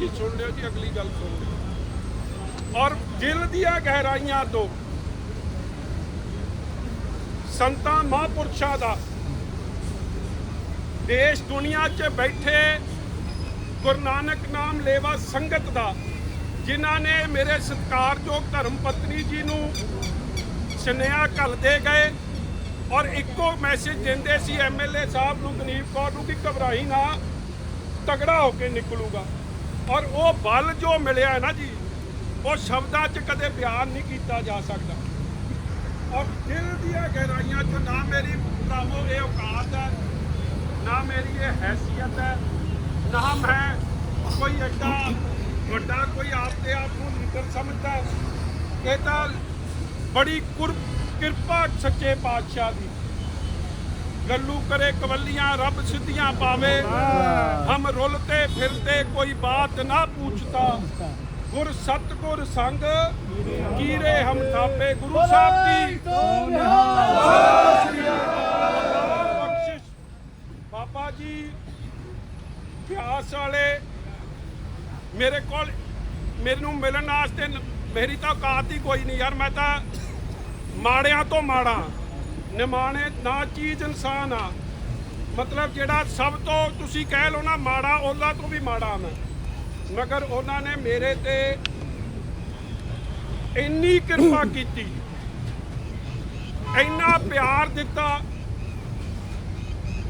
ਜੀ ਸੁਣ ਲਿਓ ਜੀ, ਅਗਲੀ ਗੱਲ ਸੁਣ ਲਿਓ। ਔਰ ਦਿਲ ਦੀਆਂ ਗਹਿਰਾਈਆਂ ਤੋਂ ਸੰਤਾਂ ਮਹਾਂਪੁਰਸ਼ਾਂ ਦਾ ਦੇਸ਼ ਦੁਨੀਆ 'ਚ ਬੈਠੇ ਗੁਰੂ ਨਾਨਕ ਨਾਮ ਲੇਵਾ ਸੰਗਤ ਦਾ, ਜਿਨ੍ਹਾਂ ਨੇ ਮੇਰੇ ਸਤਿਕਾਰਯੋਗ ਧਰਮ ਪਤਨੀ ਜੀ ਨੂੰ ਸੁਨੇਹਾ ਘੱਲਦੇ ਗਏ ਔਰ ਇੱਕੋ ਮੈਸੇਜ ਦਿੰਦੇ ਸੀ ਐਮਐਲਏ ਸਾਹਿਬ ਨੂੰ ਗਨੀਪ ਕੌਰ ਨੂੰ ਕਿ ਘਬਰਾਈ ਨਾ, ਤਗੜਾ ਹੋ ਕੇ ਨਿਕਲੂਗਾ। ਔਰ ਉਹ ਬਲ ਜੋ ਮਿਲਿਆ ਨਾ ਜੀ, ਉਹ ਸ਼ਬਦਾਂ 'ਚ ਕਦੇ ਬਿਆਨ ਨਹੀਂ ਕੀਤਾ ਜਾ ਸਕਦਾ। ਔਰ ਦਿਲ ਦੀਆਂ ਗਹਿਰਾਈਆਂ 'ਚ ਨਾ ਮੇਰੀ ਭਰਾਵੋ, ਇਹ ਔਕਾਤ ਹੈ, ਨਾ ਮੇਰੀ ਇਹ ਹੈਸੀਅਤ ਹੈ, ਨਾ ਮੈਂ ਕੋਈ ਐਡਾ ਵੱਡਾ ਕੋਈ ਆਪਦੇ ਆਪ ਨੂੰ ਲੀਡਰ ਸਮਝਦਾ। ਇਹ ਤਾਂ ਬੜੀ ਕਿਰਪਾ ਸੱਚੇ ਪਾਤਸ਼ਾਹ ਦੀ। ਗੱਲੂ ਕਰੇ ਕਵੱਲੀਆਂ, ਰੱਬ ਸਿੱਧੀਆਂ ਪਾਵੇ। ਹਮ ਰੁਲਤੇ ਫਿਰਤੇ ਕੋਈ ਬਾਤ ਨਾ ਪੁੱਛਤਾ। ਗੁਰ ਸਤਗੁਰ ਸੰਗ, ਕੀਰੇ ਹਮ ਥਾਪੇ ਗੁਰੂ ਸਾਹਿਬ ਦੀ ਬਖਸ਼ਿਸ਼। ਬਾਬਾ ਜੀ ਪਿਆਸ ਵਾਲੇ, ਮੇਰੇ ਕੋਲ ਮੈਨੂੰ ਮਿਲਣ ਵਾਸਤੇ ਮੇਰੀ ਤਾਂ ਔਕਾਤ ਹੀ ਕੋਈ ਨਹੀਂ ਯਾਰ, ਮੈਂ ਤਾਂ ਮਾੜਿਆਂ ਤੋਂ ਮਾੜਾ। ਨਿਮਾਣੇ ਨਾ ਚੀਜ਼ ਇਨਸਾਨ ਆ। ਮਤਲਬ ਜਿਹੜਾ ਸਭ ਤੋਂ ਤੁਸੀਂ ਕਹਿ ਲਓ ਨਾ ਮਾੜਾ ਉਹਨਾਂ ਤੋਂ ਵੀ ਮਾੜਾ ਮੈਂ। ਮਗਰ ਉਹਨਾਂ ਨੇ ਮੇਰੇ ਤੇ ਇੰਨੀ ਕਿਰਪਾ ਕੀਤੀ। ਇੰਨਾ ਪਿਆਰ ਦਿੱਤਾ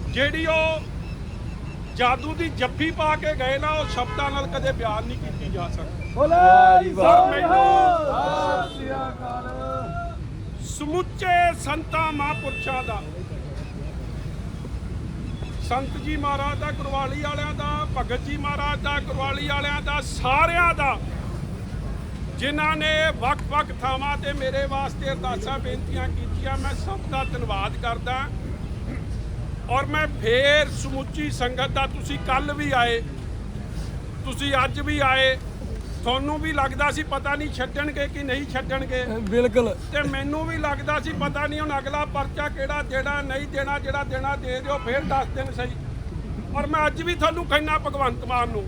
ਜਿਹੜੀ ਉਹ ਜਾਦੂ ਦੀ ਜੱਫੀ ਪਾ ਕੇ ਗਏ ਨਾ ਉਹ ਸ਼ਬਦਾਂ ਨਾਲ ਕਦੇ ਬਿਆਨ ਨਹੀਂ ਕੀਤੀ ਜਾ ਸਕਦੀ। ਸਰ ਮੈਨੂੰ ਸਮੁੱਚੇ ਸੰਤਾਂ ਮਹਾਂਪੁਰਸ਼ਾਂ ਦਾ। ਸੰਤ ਜੀ ਮਹਾਰਾਜ ਦਾ ਗੁਰਵਾਲੀ ਵਾਲਿਆਂ ਦਾ, ਭਗਤ ਜੀ ਮਹਾਰਾਜ ਦਾ ਗੁਰਵਾਲੀ ਵਾਲਿਆਂ ਦਾ, ਸਾਰਿਆਂ ਦਾ। ਜਿਨ੍ਹਾਂ ਨੇ ਵੱਖ-ਵੱਖ ਥਾਵਾਂ ਤੇ ਮੇਰੇ ਵਾਸਤੇ ਅਰਦਾਸਾਂ ਬੇਨਤੀਆਂ ਕੀਤੀਆਂ, ਮੈਂ ਸਭ ਦਾ ਧੰਨਵਾਦ ਕਰਦਾ। ਔਰ ਮੈਂ ਫੇਰ ਸਮੁੱਚੀ ਸੰਗਤ ਦਾ, ਤੁਸੀਂ ਕੱਲ ਵੀ ਆਏ, ਤੁਸੀਂ ਅੱਜ ਵੀ ਆਏ ਤੁਹਾਨੂੰ ਵੀ ਲੱਗਦਾ ਸੀ ਪਤਾ ਨਹੀਂ ਛੱਡਣਗੇ ਕਿ ਨਹੀਂ ਛੱਡਣਗੇ। ਬਿਲਕੁਲ। ਤੇ ਮੈਨੂੰ ਵੀ ਲੱਗਦਾ ਸੀ ਪਤਾ ਨਹੀਂ ਹੁਣ ਅਗਲਾ ਪਰਚਾ ਕਿਹੜਾ ਦੇਣਾ ਨਹੀਂ ਦੇਣਾ ਜਿਹੜਾ ਦੇਣਾ ਦੇ ਦਿਓ ਫਿਰ ਦੱਸ ਦਿਨ ਸਹੀ। ਔਰ ਮੈਂ ਅੱਜ ਵੀ ਤੁਹਾਨੂੰ ਕਹਿਣਾ ਭਗਵੰਤ ਮਾਨ ਨੂੰ।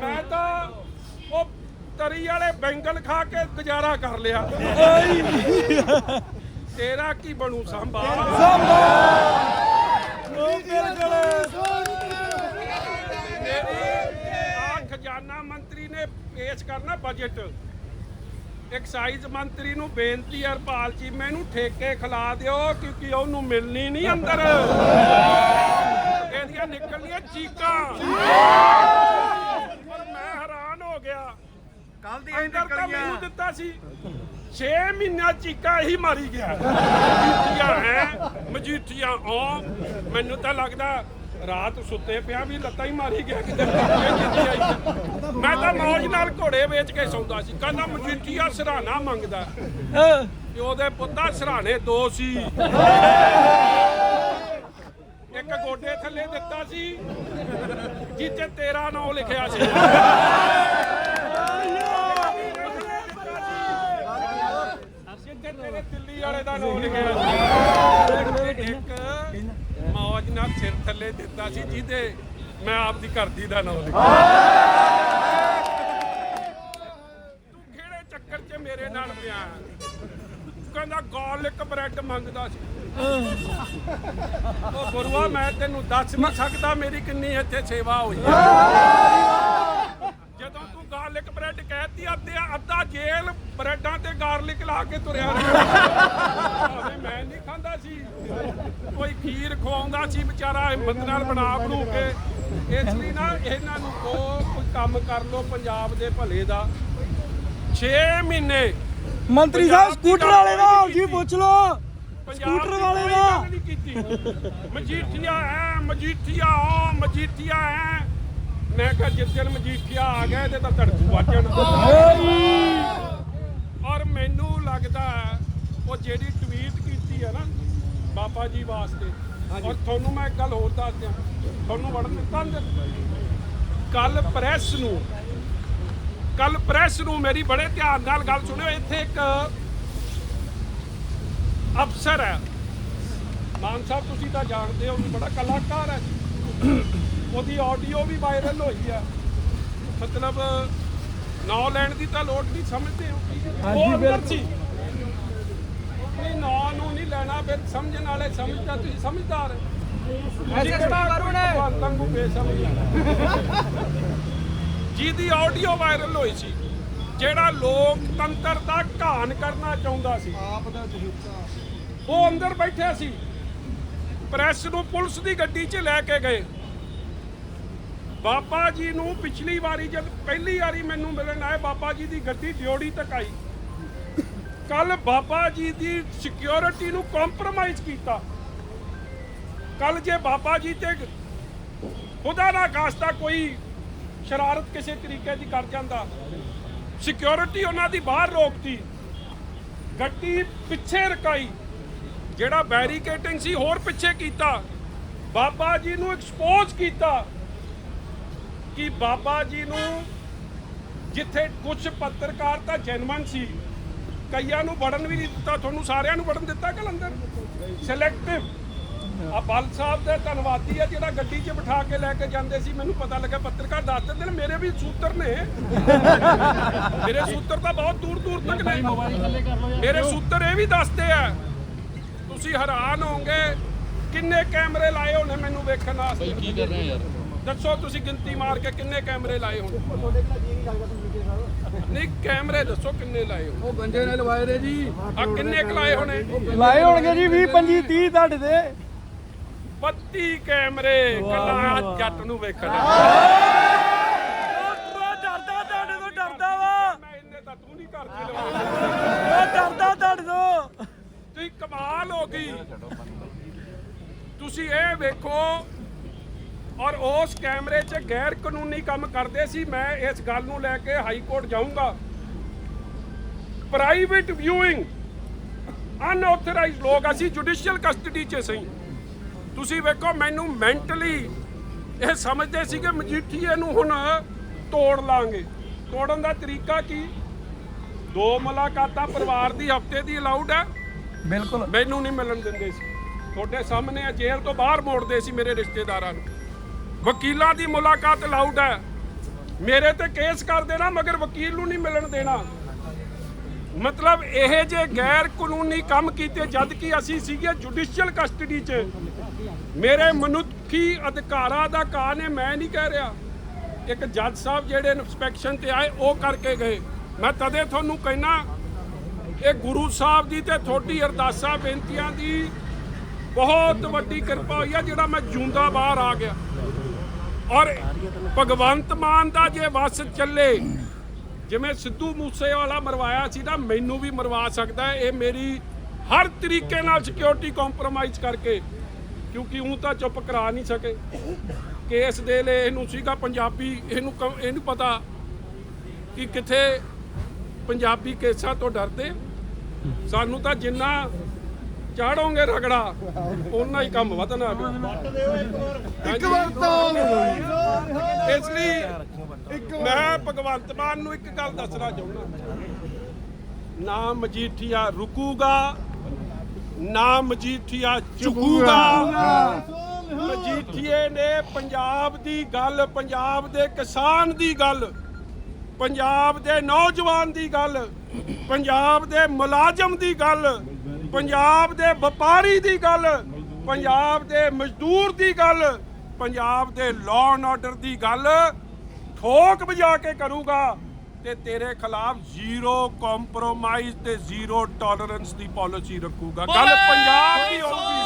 ਮੈਂ ਤਾਂ ਉਹ ਤਰੀ ਵਾਲੇ ਬੈਂਗਣ ਖਾ ਕੇ ਗੁਜ਼ਾਰਾ ਕਰ ਲਿਆ। ਤੇਰਾ ਕੀ ਬਣੂ ਮੇਰੀ ਆ ਖਜ਼ਾਨਾ ਮੰਤਰੀ ਨੇ ਪੇਸ਼ ਕਰਨਾ ਬਜਟ ਐਕਸਾਈਜ਼ ਮੰਤਰੀ ਨੂੰ ਬੇਨਤੀ ਹੈ ਹਰਪਾਲ ਜੀ ਮੈਨੂੰ ਠੇਕੇ ਖਿਲਾ ਦਿਓ ਕਿਉਂਕਿ ਉਹਨੂੰ ਮਿਲਣੀ ਨਹੀਂ ਅੰਦਰ। ਇਹਦੀਆਂ ਨਿਕਲਣੀਆਂ ਚੀਕਾਂ। ਪਰ ਮੈਂ ਹੈਰਾਨ ਹੋ ਗਿਆ। ਕੱਲ ਦੀ ਅੰਦਰ ਤਾਂ ਮੈਨੂੰ ਦਿੱਤਾ ਸੀ। 6 ਮਹੀਨਾ ਚੀਕਾ ਹੀ ਮਾਰੀ ਗਿਆ। ਮਜੀਠੀਆਂ ਹੈ, ਮਜੀਠੀਆਂ ਆ ਮੈਨੂੰ ਤਾਂ ਲੱਗਦਾ ਰਾਤ ਸੁੱਤੇ ਪਿਆ ਵੀ ਲੱਤਾਂ ਹੀ ਮਾਰੀ ਗਿਆ ਕਿਤੇ। ਮੈਂ ਤਾਂ ਮੌਜ ਨਾਲ ਘੋੜੇ ਵੇਚ ਕੇ ਸੌਂਦਾ ਸੀ। ਕਹਿੰਦਾ ਮਜੀਠੀਆ ਸਰਾਣਾ ਮੰਗਦਾ। ਪਿਓ ਦੇ ਪੁੱਤਾਂ ਸਰਾਣੇ ਦੋ ਸੀ। ਇੱਕ ਗੋਡੇ ਥੱਲੇ ਦਿੱਤਾ ਸੀ ਜਿੱਤੇ ਤੇਰਾ ਨਾਮ ਲਿਖਿਆ ਸੀ। ਜਿੱਥੇ ਤੇਰੇ ਦਿੱਲੀ ਵਾਲੇ ਦਾ ਨਾਮ ਲਿਖਿਆ ਸੀ। ਇੱਕ ਮੌਜ ਨਾਲ ਸਿਰ ਥੱਲੇ ਦਿੱਤਾ ਸੀ ਜਿਹਦੇ ਮੈਂ ਆਪਦੀ ਘਰਦੀ ਦਾ ਨਾਮ ਲਿਖਿਆ ਤੂੰ ਕਿਹੜੇ ਚੱਕਰ 'ਚ ਮੇਰੇ ਨਾਲ ਪਿਆ? ਕਹਿੰਦਾ ਗਾਰਲਿਕ ਬ੍ਰੈਡ ਮੰਗਦਾ ਸੀ। ਉਹ ਗੁਰੂਆ ਮੈਂ ਤੈਨੂੰ ਦੱਸ ਨਹੀਂ ਸਕਦਾ ਮੇਰੀ ਕਿੰਨੀ ਇੱਥੇ ਸੇਵਾ ਹੋਈ ਹੈ। ਗਾਰਲਿਕ ਬ੍ਰੈਡ ਕਹਿਤੀ ਅੱਧੇ ਅੱਧਾ ਜੇਲ ਬ੍ਰੈਡਾਂ ਤੇ ਗਾਰਲਿਕ ਲਾ ਕੇ ਤੁਰਿਆ ਰਿਹਾ। ਮੈਂ ਨਹੀਂ ਖਾਂਦਾ ਸੀ ਕੋਈ ਖੀਰ ਖਵਾਉਂਦਾ ਸੀ ਵਿਚਾਰਾ ਹਿੰਮਤ ਨਾਲ ਬਣਾ ਬਣੂ ਕੇ। ਇਸ ਲਈ ਨਾ ਇਹਨਾਂ ਨੂੰ ਕੋ ਕੋਈ ਕੰਮ ਕਰ ਲੋ ਪੰਜਾਬ ਦੇ ਭਲੇ ਦਾ। 6 ਮਹੀਨੇ ਮੰਤਰੀ ਸਾਹਿਬ ਸਕੂਟਰ ਵਾਲੇ ਦਾ ਜੀ ਪੁੱਛ ਪੰਜਾਬ ਸਕੂਟਰ ਵਾਲੇ ਦਾ ਮਜੀਠੀਆ ਹੈ ਮਜੀਠੀਆ ਆ ਮਜੀਠੀਆ ਹੈ ਮੈਂ ਕਿਹਾ ਜਿਸ ਮਜੀਠੀਆ ਆ ਗਿਆ ਇਹਦੇ ਤਾਂ ਧੜਕੂ ਵਾਜਣ। ਔਰ ਮੈਨੂੰ ਲੱਗਦਾ ਉਹ ਜਿਹੜੀ ਟਵੀਟ ਕੀਤੀ ਹੈ ਨਾ ਬਾਬਾ ਜੀ ਵਾਸਤੇ, ਔਰ ਤੁਹਾਨੂੰ ਮੈਂ ਇੱਕ ਗੱਲ ਹੋਰ ਦੱਸ ਦਿਆਂ, ਤੁਹਾਨੂੰ ਵੜਨ ਦਿੱਤਾ ਕੱਲ ਪ੍ਰੈਸ ਨੂੰ, ਕੱਲ ਪ੍ਰੈਸ ਨੂੰ ਮੇਰੀ ਬੜੇ ਧਿਆਨ ਨਾਲ ਗੱਲ ਸੁਣਿਓ, ਇੱਥੇ ਇੱਕ ਅਫਸਰ ਹੈ। ਮਾਨ ਸਾਹਿਬ, ਤੁਸੀਂ ਤਾਂ ਜਾਣਦੇ ਹੋ ਵੀ ਬੜਾ ਕਲਾਕਾਰ ਹੈ। ਉਹਦੀ ਆਡੀਓ ਵੀ ਵਾਇਰਲ ਹੋਈ ਆ। ਮਤਲਬ ਨਾਂ ਲੈਣ ਦੀ ਤਾਂ ਲੋੜ ਨਹੀਂ ਸਮਝਦੇ ਹੋ? ਹਾਂਜੀ, ਉਹ ਅੰਦਰ ਬਿਲਕੁਲ। ਸੀ। ਆਪਣੀ ਨਾਂ ਨੂੰ ਨਹੀਂ ਲੈਣਾ ਫਿਰ ਸਮਝਣ ਵਾਲੇ ਸਮਝਦਾ ਤੁਸੀਂ ਸਮਝਦਾਰ ਜਿਹਦੀ ਆਡੀਓ ਵਾਇਰਲ ਹੋਈ ਸੀ ਜਿਹੜਾ ਲੋਕਤੰਤਰ ਦਾ ਘਾਣ ਕਰਨਾ ਚਾਹੁੰਦਾ ਸੀ। ਆਪ ਦਾ ਉਹ ਅੰਦਰ ਬੈਠਿਆ ਸੀ। ਪ੍ਰੈਸ ਨੂੰ ਪੁਲਿਸ ਦੀ ਗੱਡੀ 'ਚ ਲੈ ਕੇ ਗਏ। ਬਾਬਾ ਜੀ ਨੂੰ ਪਿਛਲੀ ਵਾਰੀ ਜਦ ਪਹਿਲੀ ਵਾਰੀ ਮੈਨੂੰ ਮਿਲਣ ਆਏ, ਬਾਬਾ ਜੀ ਦੀ ਗੱਡੀ ਡਿਓੜੀ ਤੱਕ ਆਈ। ਕੱਲ ਬਾਬਾ ਜੀ ਦੀ ਸਿਕਿਉਰਿਟੀ ਨੂੰ ਕੰਪਰੋਮਾਈਜ਼ ਕੀਤਾ। ਕੱਲ ਜੇ ਬਾਬਾ ਜੀ ਤੇ ਖੁਦਾ ਨਾ ਖਾਸਤਾ ਕੋਈ ਸ਼ਰਾਰਤ ਕਿਸੇ ਤਰੀਕੇ ਦੀ ਕਰ ਜਾਂਦਾ ਸਿਕਿਉਰਿਟੀ ਉਹਨਾਂ ਦੀ ਬਾਹਰ ਰੋਕਤੀ। ਗੱਡੀ ਪਿੱਛੇ ਰਕਾਈ, ਜਿਹੜਾ ਬੈਰੀਕੇਟਿੰਗ ਸੀ ਹੋਰ ਪਿੱਛੇ ਕੀਤਾ। ਬਾਬਾ ਜੀ ਨੂੰ ਐਕਸਪੋਜ਼ ਕੀਤਾ। ਕਿ ਬਾਬਾ ਜੀ ਨੂੰ ਜਿੱਥੇ ਕੁਝ ਪੱਤਰਕਾਰ ਤਾਂ ਜੈਨੂਅਨ ਸੀ, ਕਈਆਂ ਨੂੰ ਵੜਨ ਵੀ ਨਹੀਂ ਦਿੱਤਾ, ਤੁਹਾਨੂੰ ਸਾਰਿਆਂ ਨੂੰ ਵੜਨ ਦਿੱਤਾ ਕਿ ਅੰਦਰ ਸਿਲੈਕਟਿਵ ਆ ਬਲ ਸਾਹਿਬ ਦੇ ਧੰਨਵਾਦੀ ਆ ਜਿਹੜਾ ਗੱਡੀ 'ਚ ਬਿਠਾ ਕੇ ਲੈ ਕੇ ਜਾਂਦੇ ਸੀ, ਮੈਨੂੰ ਪਤਾ ਲੱਗਾ ਪੱਤਰਕਾਰ ਦੱਸ ਦਿੰਦੇ ਨੇ, ਮੇਰੇ ਵੀ ਸੂਤਰ ਨੇ। ਮੇਰੇ ਸੂਤਰ ਤਾਂ ਬਹੁਤ ਦੂਰ ਦੂਰ ਤੱਕ ਨੇ। ਮੇਰੇ ਸੂਤਰ ਇਹ ਵੀ ਦੱਸਦੇ ਆ, ਤੁਸੀਂ ਹੈਰਾਨ ਹੋਵੋਗੇ ਕਿੰਨੇ ਕੈਮਰੇ ਲਾਏ ਹੋਣੇ ਮੈਨੂੰ ਵੇਖਣ ਵਾਸਤੇ। ਕੀ ਕਰ ਰਹੇ ਯਾਰ? ਦੱਸੋ ਤੁਸੀਂ ਗਿਣਤੀ ਮਾਰ ਕੇ ਕਿੰਨੇ ਕੈਮਰੇ ਲਾਏ ਹੋਣ? ਨਹੀਂ ਕੈਮਰੇ ਦੱਸੋ ਕਿੰਨੇ ਲਾਏ ਹੋ ਉਹ ਬੰਦੇ ਨੇ ਲਵਾਏ ਨੇ ਜੀ। ਆ ਕਿੰਨੇ ਕੁ ਲਾਏ ਹੋਣੇ? ਲਾਏ ਹੋਣਗੇ ਜੀ 20 25 30 ਤੁਹਾਡੇ ਤੇ। 32 ਕੈਮਰੇ ਕੱਲਾ ਜੱਟ ਨੂੰ ਵੇਖਣ ਡਰਦਾ ਤੁਹਾਡੇ ਤੋਂ ਡਰਦਾ ਵਾ। ਮੈਂ ਇੰਨੇ ਤਾਂ ਤੂੰ ਨਹੀਂ ਕਰਦੀ ਲਵਾਏ ਉਹ ਡਰਦਾ ਤੁਹਾਡੇ ਤੋਂ। ਤੁਸੀਂ ਕਮਾਲ ਹੋ ਗਈ। ਤੁਸੀਂ ਇਹ ਵੇਖੋ ਔਰ ਉਸ ਕੈਮਰੇ 'ਚ ਗੈਰ ਕਾਨੂੰਨੀ ਕੰਮ ਕਰਦੇ ਸੀ ਮੈਂ ਇਸ ਗੱਲ ਨੂੰ ਲੈ ਕੇ ਹਾਈ ਕੋਰਟ ਜਾਊਂਗਾ। ਪ੍ਰਾਈਵੇਟ ਵਿਊਇੰਗ ਅਨਆਥੋਰਾਈਜ਼ਡ ਲੋਕ ਅਸੀਂ ਜੁਡੀਸ਼ੀਅਲ ਕਸਟਡੀ 'ਚ ਸਹੀ। ਤੁਸੀਂ ਵੇਖੋ ਮੈਨੂੰ ਮੈਂਟਲੀ ਇਹ ਸਮਝਦੇ ਸੀ ਕਿ ਮਜੀਠੀਏ ਨੂੰ ਹੁਣ ਤੋੜ ਲਾਂਗੇ। ਤੋੜਨ ਦਾ ਤਰੀਕਾ ਕੀ? ਦੋ ਮੁਲਾਕਾਤਾਂ ਪਰਿਵਾਰ ਦੀ ਹਫ਼ਤੇ ਦੀ ਅਲਾਉਡ ਹੈ। ਬਿਲਕੁਲ। ਮੈਨੂੰ ਨਹੀਂ ਮਿਲਣ ਦਿੰਦੇ ਸੀ। ਤੁਹਾਡੇ ਸਾਹਮਣੇ ਜੇਲ੍ਹ ਤੋਂ ਬਾਹਰ ਮੋੜਦੇ ਸੀ ਮੇਰੇ ਰਿਸ਼ਤੇਦਾਰਾਂ ਨੂੰ। ਵਕੀਲਾਂ ਦੀ ਮੁਲਾਕਾਤ ਅਲਾਉਡ ਹੈ। ਮੇਰੇ ਤੇ ਕੇਸ ਕਰ ਦੇਣਾ, ਮਗਰ ਵਕੀਲ ਨੂੰ ਨਹੀਂ ਮਿਲਣ ਦੇਣਾ। ਮਤਲਬ ਇਹ ਜੇ ਗੈਰ ਕਾਨੂੰਨੀ ਕੰਮ ਕੀਤੇ, ਜਦ ਕਿ ਅਸੀਂ ਸੀਗੇ ਜੁਡੀਸ਼ੀਅਲ ਕਸਟਡੀ 'ਚ। ਮੇਰੇ ਮਨੁੱਖੀ ਅਧਿਕਾਰਾਂ ਦਾ ਕਾਰਨ ਹੈ ਮੈਂ ਨਹੀਂ ਕਹਿ ਰਿਹਾ। ਇੱਕ ਜੱਜ ਸਾਹਿਬ ਜਿਹੜੇ ਇਨਸਪੈਕਸ਼ਨ ਤੇ ਆਏ, ਉਹ ਕਰਕੇ ਗਏ। ਮੈਂ ਤਦੇ ਤੁਹਾਨੂੰ ਕਹਿਣਾ, ਇਹ ਗੁਰੂ ਸਾਹਿਬ ਦੀ ਤੇ ਤੁਹਾਡੀ ਅਰਦਾਸਾਂ, ਬੇਨਤੀਆਂ ਦੀ ਬਹੁਤ ਵੱਡੀ ਕਿਰਪਾ ਹੋਈ ਆ, ਜਿਹੜਾ ਮੈਂ ਜੂੰਦਾ ਬਾਹਰ ਆ ਗਿਆ। ਔਰ ਭਗਵੰਤ ਮਾਨ ਦਾ ਜੇ ਵਸ ਚੱਲੇ, ਜਿਵੇਂ ਸਿੱਧੂ ਮੂਸੇ ਵਾਲਾ ਮਰਵਾਇਆ ਸੀ ਤਾਂ ਮੈਨੂੰ ਵੀ ਮਰਵਾ ਸਕਦਾ ਇਹ ਮੇਰੀ ਹਰ ਤਰੀਕੇ ਨਾਲ ਸਿਕਿਉਰਿਟੀ ਕੰਪਰੋਮਾਈਜ਼ ਕਰਕੇ, ਕਿਉਂਕਿ ਉਹ ਤਾਂ ਚੁੱਪ ਕਰਾ ਨਹੀਂ ਸਕੇ। ਕੇਸ ਦੇ ਲਈ ਇਹਨੂੰ ਸੀਗਾ ਪੰਜਾਬੀ, ਇਹਨੂੰ ਕ- ਇਹਨੂੰ ਪਤਾ ਕਿ ਕਿੱਥੇ ਪੰਜਾਬੀ ਕੇਸਾਂ ਤੋਂ ਡਰਦੇ। ਸਾਨੂੰ ਤਾਂ ਜਿੰਨਾ ਚਾੜੋਗੇ ਰਗੜਾ। ਓਨਾ ਹੀ ਕੰਮ ਵਧਣਾ ਇੱਕ ਵਾਰ ਇਸ ਲਈ ਮੈਂ ਭਗਵੰਤ ਮਾਨ ਨੂੰ ਇੱਕ ਗੱਲ ਦੱਸਣਾ ਚਾਹੁੰਦਾ। ਨਾ ਮਜੀਠੀਆ ਰੁਕੂਗਾ ਨਾ ਮਜੀਠੀਆ ਝੁਕੂਗਾ। ਮਜੀਠੀਏ ਨੇ ਪੰਜਾਬ ਦੀ ਗੱਲ ਪੰਜਾਬ ਦੇ ਕਿਸਾਨ ਦੀ ਗੱਲ ਪੰਜਾਬ ਦੇ ਨੌਜਵਾਨ ਦੀ ਗੱਲ ਪੰਜਾਬ ਦੇ ਮੁਲਾਜ਼ਮ ਦੀ ਗੱਲ ਪੰਜਾਬ ਦੇ ਵਪਾਰੀ ਦੀ ਗੱਲ ਪੰਜਾਬ ਦੇ ਮਜ਼ਦੂਰ ਦੀ ਗੱਲ ਪੰਜਾਬ ਦੇ ਲਾਅ ਐਂਡ ਆਰਡਰ ਦੀ ਗੱਲ ਠੋਕ ਵਜਾ ਕੇ ਕਰੂਗਾ ਤੇ ਤੇਰੇ ਖਿਲਾਫ ਜ਼ੀਰੋ ਕੰਪਰੋਮਾਈਜ਼ ਤੇ ਜ਼ੀਰੋ ਟੋਲਰੈਂਸ ਦੀ ਪਾਲਿਸੀ ਰੱਖੂਗਾ। ਗੱਲ ਪੰਜਾਬ ਦੀ ਹੋਊਗੀ।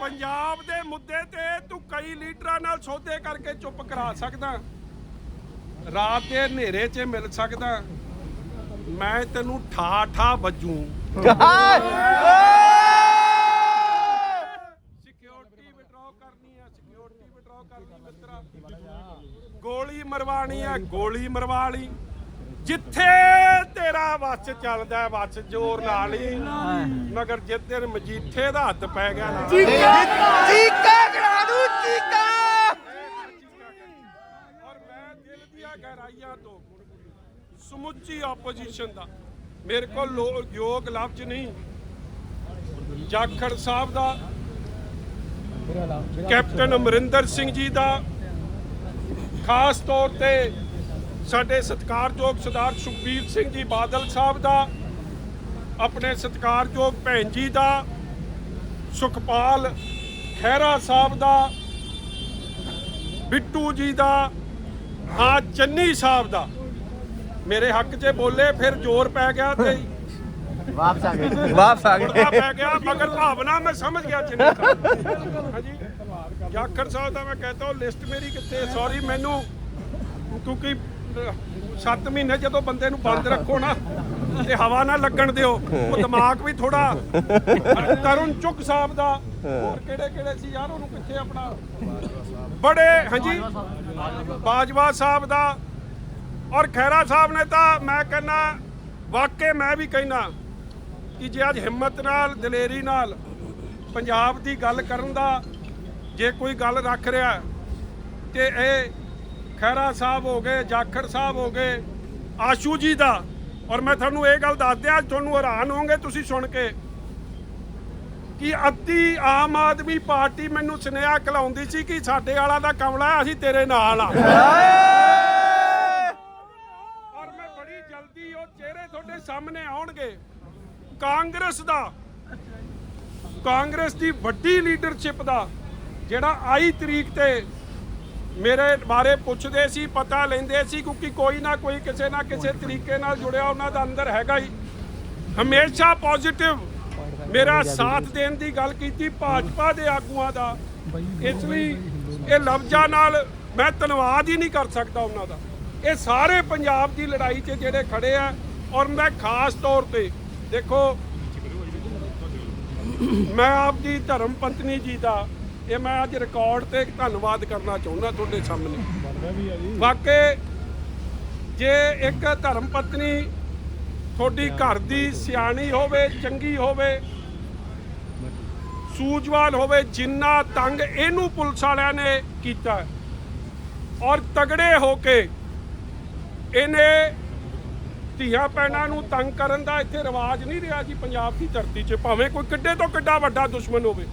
ਪੰਜਾਬ ਦੇ ਮੁੱਦੇ ਤੇ ਤੂੰ ਕਈ ਲੀਡਰਾਂ ਨਾਲ ਸੌਦੇ ਕਰਕੇ ਚੁੱਪ ਕਰਾ ਸਕਦਾ। ਰਾਤ ਦੇ ਹਨੇਰੇ 'ਚ ਮਿਲ ਸਕਦਾ। ਮੈਂ ਤੈਨੂੰ ਠਾ ਠਾ ਵੱਜੂ। ਸਿਕਿਉਰਿਟੀ ਵਿਡਰਾਅ ਕਰਨੀ ਹੈ ਸਿਕਿਉਰਿਟੀ ਵਿਡਰਾਅ ਕਰਨੀ ਮਿੱਤਰਾ। ਗੋਲੀ ਮਰਵਾਣੀ ਹੈ ਗੋਲੀ ਮਰਵਾ ਲਈ। ਜਿੱਥੇ ਤੇਰਾ ਵੱਸ ਚੱਲਦਾ ਵੱਸ ਜ਼ੋਰ ਨਾਲ ਹੀ। ਮਗਰ ਜੇ ਤੇਰੇ ਮਜੀਠੇ ਦਾ ਹੱਥ ਪੈ ਗਿਆ ਨਾ। ਚੀਕਾ ਕਰਾ ਦੂ ਚੀਕਾ। ਔਰ ਮੈਂ ਦਿਲ ਦੀਆਂ ਗਹਿਰਾਈਆਂ ਤੋਂ ਸਮੁੱਚੀ ਆਪੋਜੀਸ਼ਨ ਦਾ। ਮੇਰੇ ਕੋਲ ਲੋ- ਯੋਗ ਲਫ਼ਜ਼ ਨਹੀਂ। ਜਾਖੜ ਸਾਹਿਬ ਦਾ, ਕੈਪਟਨ ਅਮਰਿੰਦਰ ਸਿੰਘ ਜੀ ਦਾ, ਖਾਸ ਤੌਰ ਤੇ ਸਾਡੇ ਸਤਿਕਾਰਯੋਗ ਸਰਦਾਰ ਸੁਖਬੀਰ ਸਿੰਘ ਜੀ ਬਾਦਲ ਸਾਹਿਬ ਦਾ, ਆਪਣੇ ਸਤਿਕਾਰਯੋਗ ਭੈਣ ਜੀ ਦਾ, ਸੁਖਪਾਲ ਖਹਿਰਾ ਸਾਹਿਬ ਦਾ, ਬਿੱਟੂ ਜੀ ਦਾ, ਹਾਂ, ਚੰਨੀ ਸਾਹਿਬ ਦਾ। ਮੇਰੇ ਹੱਕ 'ਚ ਬੋਲੇ ਫਿਰ ਜ਼ੋਰ ਪੈ ਗਿਆ ਤੇ ਵਾਪਸ ਆ ਗਏ। ਮੁਰਦਾ ਪੈ ਗਿਆ ਮਗਰ ਭਾਵਨਾ ਮੈਂ ਸਮਝ ਗਿਆ ਸਾਹਿਬ ਹਾਂਜੀ। ਜਾਖੜ ਸਾਹਿਬ ਦਾ ਮੈਂ ਕਹਤਾ ਉਹ ਲਿਸਟ ਮੇਰੀ ਕਿੱਥੇ ਸੌਰੀ ਮੈਨੂੰ ਕਿਉਂਕਿ 7 ਮਹੀਨੇ ਜਦੋਂ ਬੰਦੇ ਨੂੰ ਬੰਦ ਰੱਖੋ ਨਾ ਤੇ ਹਵਾ ਨਾ ਲੱਗਣ ਦਿਓ ਉਹ ਦਿਮਾਗ ਵੀ ਥੋੜਾ ਤਰੁਣ ਚੁੱਕ ਸਾਹਿਬ ਦਾ। ਹੋਰ ਕਿਹੜੇ ਕਿਹੜੇ ਸੀ ਯਾਰ ਉਹਨੂੰ ਕਿੱਥੇ ਆਪਣਾ? ਬੜੇ ਹਾਂਜੀ। ਬਾਜਵਾ ਸਾਹਿਬ ਦਾ ਔਰ ਖੈਰਾ ਸਾਹਿਬ ਨੇ ਤਾਂ ਮੈਂ ਕਹਿੰਨਾ ਵਾਕਈ ਮੈਂ ਵੀ ਕਹਿਣਾ ਕਿ ਜੇ ਅੱਜ ਹਿੰਮਤ ਨਾਲ ਦਲੇਰੀ ਨਾਲ ਪੰਜਾਬ ਦੀ ਗੱਲ ਕਰਨ ਦਾ ਜੇ ਕੋਈ ਗੱਲ ਰੱਖ ਰਿਹਾ ਹੈ, ਤੇ ਇਹ ਖੈਰਾ ਸਾਹਿਬ ਹੋ ਗਏ ਜਾਖੜ ਸਾਹਿਬ ਹੋ ਗਏ ਆਸ਼ੂ ਜੀ ਦਾ। ਔਰ ਮੈਂ ਤੁਹਾਨੂੰ ਇਹ ਗੱਲ ਦੱਸ ਦਿਆਂ ਤੁਹਾਨੂੰ ਹੈਰਾਨ ਹੋਵੋਗੇ ਤੁਸੀਂ ਸੁਣ ਕੇ ਕਿ ਅੱਧੀ ਆਮ ਆਦਮੀ ਪਾਰਟੀ ਮੈਨੂੰ ਸੁਨੇਹਾ ਕਲਾਉਂਦੀ ਸੀ ਕਿ ਸਾਡੇ ਵਾਲਾ ਦਾ ਕਮਲਾ ਹੈ, ਅਸੀਂ ਤੇਰੇ ਨਾਲ ਆ ਔਰ ਮੈਂ ਬੜੀ ਜਲਦੀ ਉਹ ਚਿਹਰੇ ਤੁਹਾਡੇ ਸਾਹਮਣੇ ਆਉਣਗੇ। ਕਾਂਗਰਸ ਦਾ। ਕਾਂਗਰਸ ਦੀ ਵੱਡੀ ਲੀਡਰਸ਼ਿਪ ਦਾ, ਜਿਹੜਾ ਆਈ ਤਰੀਕ ਤੇ ਮੇਰੇ ਬਾਰੇ ਪੁੱਛਦੇ ਸੀ, ਪਤਾ ਲੈਂਦੇ ਸੀ, ਕਿਉਂਕਿ ਕੋਈ ਨਾ ਕੋਈ ਕਿਸੇ ਨਾ ਕਿਸੇ ਤਰੀਕੇ ਨਾਲ ਜੁੜਿਆ ਉਹਨਾਂ ਦਾ ਅੰਦਰ ਹੈਗਾ ਹੀ। ਹਮੇਸ਼ਾ ਪੋਜ਼ਿਟਿਵ ਮੇਰਾ ਸਾਥ ਦੇਣ ਦੀ ਗੱਲ ਕੀਤੀ, ਭਾਜਪਾ ਦੇ ਆਗੂਆਂ ਦਾ। ਇਸ ਲਈ ਇਹ ਲਫ਼ਜ਼ਾਂ ਨਾਲ ਮੈਂ ਧੰਨਵਾਦ ਹੀ ਨਹੀਂ ਕਰ ਸਕਦਾ ਉਹਨਾਂ ਦਾ। ਇਹ ਸਾਰੇ ਪੰਜਾਬ ਦੀ ਲੜਾਈ 'ਚ ਜਿਹੜੇ ਖੜੇ ਆ ਔਰ ਮੈਂ ਖਾਸ ਤੌਰ ਤੇ ਦੇਖੋ, ਮੈਂ ਆਪ ਦੀ ਧਰਮ ਪਤਨੀ ਜੀ ਦਾ, ਇਹ ਮੈਂ ਅੱਜ ਰਿਕਾਰਡ ਤੇ ਧੰਨਵਾਦ ਕਰਨਾ ਚਾਹੁੰਦਾ ਤੁਹਾਡੇ ਸਾਹਮਣੇ। ਵਾਕਈ ਜੇ ਇੱਕ ਧਰਮ ਪਤਨੀ ਤੁਹਾਡੀ ਘਰ ਦੀ ਸਿਆਣੀ ਹੋਵੇ, ਚੰਗੀ ਹੋਵੇ, ਸੂਝਵਾਨ ਹੋਵੇ, ਜਿੰਨਾ ਤੰਗ ਇਹਨੂੰ ਪੁਲਿਸ ਵਾਲਿਆਂ ਨੇ ਕੀਤਾ ਔਰ ਤਗੜੇ ਹੋ ਕੇ ਇਹਨੇ ਧੀਆਂ ਭੈਣਾਂ ਨੂੰ ਤੰਗ ਕਰਨ ਦਾ ਇੱਥੇ ਰਿਵਾਜ ਨਹੀਂ ਰਿਹਾ ਜੀ ਪੰਜਾਬ ਦੀ ਧਰਤੀ 'ਚ, ਭਾਵੇਂ ਕੋਈ ਕਿੱਡੇ ਤੋਂ ਕਿੱਡਾ ਵੱਡਾ ਦੁਸ਼ਮਣ ਹੋਵੇ।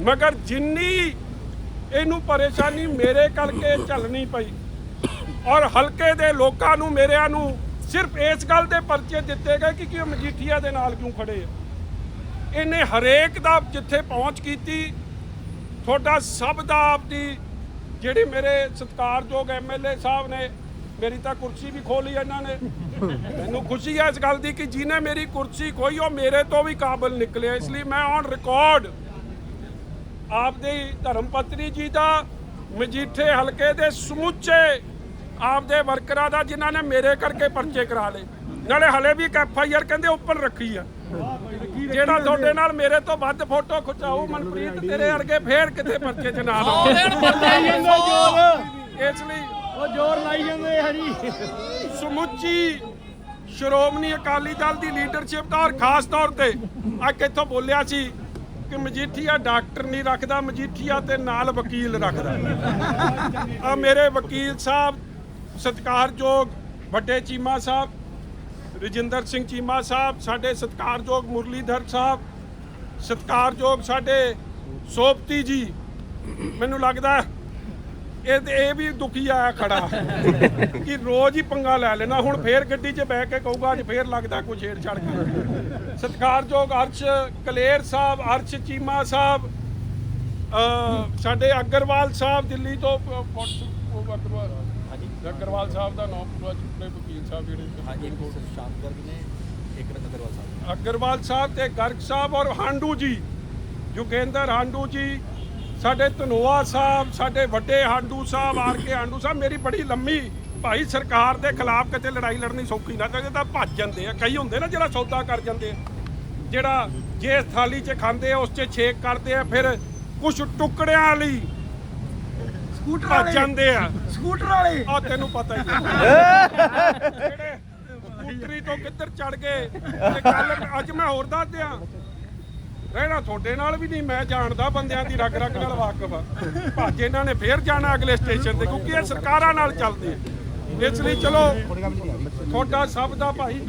ਮਗਰ ਜਿੰਨੀ ਇਹਨੂੰ ਪਰੇਸ਼ਾਨੀ ਮੇਰੇ ਕਰਕੇ ਝੱਲਣੀ ਪਈ ਔਰ ਹਲਕੇ ਦੇ ਲੋਕਾਂ ਨੂੰ, ਮੇਰਿਆਂ ਨੂੰ ਸਿਰਫ ਇਸ ਗੱਲ ਦੇ ਪਰਚੇ ਦਿੱਤੇ ਗਏ ਕਿ ਕਿ ਉਹ ਮਜੀਠੀਆ ਦੇ ਨਾਲ ਕਿਉਂ ਖੜੇ ਆ। ਇਹਨੇ ਹਰੇਕ ਦਾ ਜਿੱਥੇ ਪਹੁੰਚ ਕੀਤੀ, ਤੁਹਾਡਾ ਸਭ ਦਾ ਆਪਦੀ ਜਿਹੜੀ ਮੇਰੇ ਸਤਿਕਾਰਯੋਗ ਐਮਐਲਏ ਸਾਹਿਬ ਨੇ ਮੇਰੀ ਤਾਂ ਕੁਰਸੀ ਵੀ ਖੋਲੀ ਇਹਨਾਂ ਨੇ। ਮੈਨੂੰ ਖੁਸ਼ੀ ਹੈ ਇਸ ਗੱਲ ਦੀ ਕਿ ਜਿਹਨੇ ਮੇਰੀ ਕੁਰਸੀ ਖੋਈ ਉਹ ਮੇਰੇ ਤੋਂ ਵੀ ਕਾਬਲ ਨਿਕਲਿਆ। ਇਸ ਲਈ ਮੈਂ ਔਨ ਰਿਕਾਰਡ ਆਪਦੇ ਧਰਮ ਪਤਨੀ ਜੀ ਦਾ ਮਜੀਠੇ ਹਲਕੇ ਦੇ ਸਮੁੱਚੇ ਆਪਦੇ ਵਰਕਰਾਂ ਦਾ ਜਿਨ੍ਹਾਂ ਨੇ ਮੇਰੇ ਕਰਕੇ ਪਰਚੇ ਕਰਾ ਲਏ। ਨਾਲੇ ਹਲੇ ਵੀ ਇੱਕ ਐਫ ਆਈ ਆਰ ਕਹਿੰਦੇ ਉੱਪਰ ਰੱਖੀ ਆ। ਜਿਹੜਾ ਤੁਹਾਡੇ ਨਾਲ ਮੇਰੇ ਤੋਂ ਵੱਧ ਫੋਟੋ ਖਿਚਾਊ ਮਨਪ੍ਰੀਤ ਤੇਰੇ ਵਰਗੇ ਫੇਰ ਕਿਤੇ ਪਰਚੇ ਚ ਨਾ ਲਾਓ। ਇਸ ਲਈ ਉਹ ਜ਼ੋਰ ਲਾਈ ਜਾਂਦੇ ਆ ਜੀ। ਸਮੁੱਚੀ ਸ਼੍ਰੋਮਣੀ ਅਕਾਲੀ ਦਲ ਦੀ ਲੀਡਰਸ਼ਿਪ ਦਾ ਔਰ ਖਾਸ ਤੌਰ ਤੇ ਅੱਜ ਇੱਥੋਂ ਬੋਲਿਆ ਸੀ ਕਿ ਮਜੀਠੀਆ ਡਾਕਟਰ ਨਹੀਂ ਰੱਖਦਾ, ਮਜੀਠੀਆ ਤੇ ਨਾਲ ਵਕੀਲ ਰੱਖਦਾ। ਆ ਮੇਰੇ ਵਕੀਲ ਸਾਹਿਬ, ਸਤਿਕਾਰਯੋਗ ਵੱਡੇ ਚੀਮਾ ਸਾਹਿਬ, ਰਜਿੰਦਰ ਸਿੰਘ ਚੀਮਾ ਸਾਹਿਬ, ਸਾਡੇ ਸਤਿਕਾਰਯੋਗ ਮੁਰਲੀਧਰ ਸਾਹਿਬ, ਸਤਿਕਾਰਯੋਗ ਸਾਡੇ ਸੋਪਤੀ ਜੀ। ਮੈਨੂੰ ਲੱਗਦਾ ਇਹ ਤੇ ਇਹ ਵੀ ਦੁਖੀ ਆਇਆ ਖੜਾ। ਕਿ ਰੋਜ਼ ਹੀ ਪੰਗਾ ਲੈ ਲੈਣਾ। ਹੁਣ ਫੇਰ ਗੱਡੀ 'ਚ ਬਹਿ ਕੇ ਕਹੂਗਾ ਅੱਜ ਫੇਰ ਲੱਗਦਾ ਕੋਈ ਛੇੜ ਛੜ ਕੇ ਸਤਿਕਾਰਯੋਗ ਅਰਸ਼ ਕਲੇਰ ਸਾਹਿਬ ਅਰਸ਼ ਚੀਮਾ ਸਾਹਿਬ ਸਾਡੇ ਅਗਰਵਾਲ ਸਾਹਿਬ ਦਿੱਲੀ ਤੋਂ ਅਗਰਵਾਲ। ਅਗਰਵਾਲ ਸਾਹਿਬ ਦਾ ਨਾਮ ਪੂਰਾ ਚੁੱਕੇ ਵਕੀਲ ਸਾਹਿਬ ਜਿਹੜੇ ਹਾਂਜੀ ਸ਼ਾਮ ਗਰਗ ਨੇ ਇੱਕ ਰਤ ਅਗਰਵਾਲ ਸਾਹਿਬ। ਅਗਰਵਾਲ ਸਾਹਿਬ ਤੇ ਗਰਗ ਸਾਹਿਬ ਔਰ ਹਾਂਡੂ ਜੀ। ਯੁਗੇਂਦਰ ਹਾਂਡੂ ਜੀ ਸਾਡੇ ਧਨੋਆ ਸਾਹਿਬ ਸਾਡੇ ਵੱਡੇ ਹਾਂਡੂ ਸਾਹਿਬ ਆਰ ਕੇ ਹਾਂਡੂ ਸਾਹਿਬ ਮੇਰੀ ਬੜੀ ਲੰਮੀ ਭਾਈ ਸਰਕਾਰ ਦੇ ਖਿਲਾਫ ਕਿਤੇ ਲੜਾਈ ਲੜਨੀ ਸੌਖੀ ਨਾ ਤੇ ਤਾਂ ਭੱਜ ਜਾਂਦੇ ਆ। ਕਈ ਹੁੰਦੇ ਨਾ ਜਿਹੜਾ ਸੌਦਾ ਕਰ ਜਾਂਦੇ ਆ। ਜਿਹੜਾ ਜੇ ਥਾਲੀ 'ਚ ਖਾਂਦੇ ਆ ਉਸ 'ਚ ਛੇਕ ਕਰਦੇ ਆ ਫਿਰ ਕੁਝ ਟੁਕੜਿਆਂ ਲਈ ਸਕੂਟਰ ਭੱਜ ਵਾਲੇ। ਜਾਂਦੇ ਆ। ਸਕੂਟਰ ਵਾਲੇ। ਆ ਤੈਨੂੰ ਪਤਾ ਹੀ ਹੈ ਸਕੂਟਰੀ ਤੋਂ ਕਿੱਧਰ ਚੜ ਗਏ ਤੇ ਕੱਲ ਅੱਜ ਮੈਂ ਹੋਰ ਦੱਸ ਦਿਆਂ ਰਹਿਣਾ ਤੁਹਾਡੇ ਨਾਲ ਵੀ ਨਹੀਂ, ਮੈਂ ਜਾਣਦਾ ਬੰਦਿਆਂ ਦੀ ਰਗ ਰਗ ਨਾਲ ਵਾਕਿਫ ਆ। ਭੱਜ, ਇਹਨਾਂ ਨੇ ਫੇਰ ਜਾਣਾ ਅਗਲੇ ਸਟੇਸ਼ਨ ਤੇ, ਕਿਉਂਕਿ ਇਹ ਸਰਕਾਰਾਂ ਨਾਲ ਚੱਲਦੇ ਆ। ਇਸ ਲਈ ਚਲੋ, ਤੁਹਾਡਾ ਸਭ ਦਾ ਭਾਈ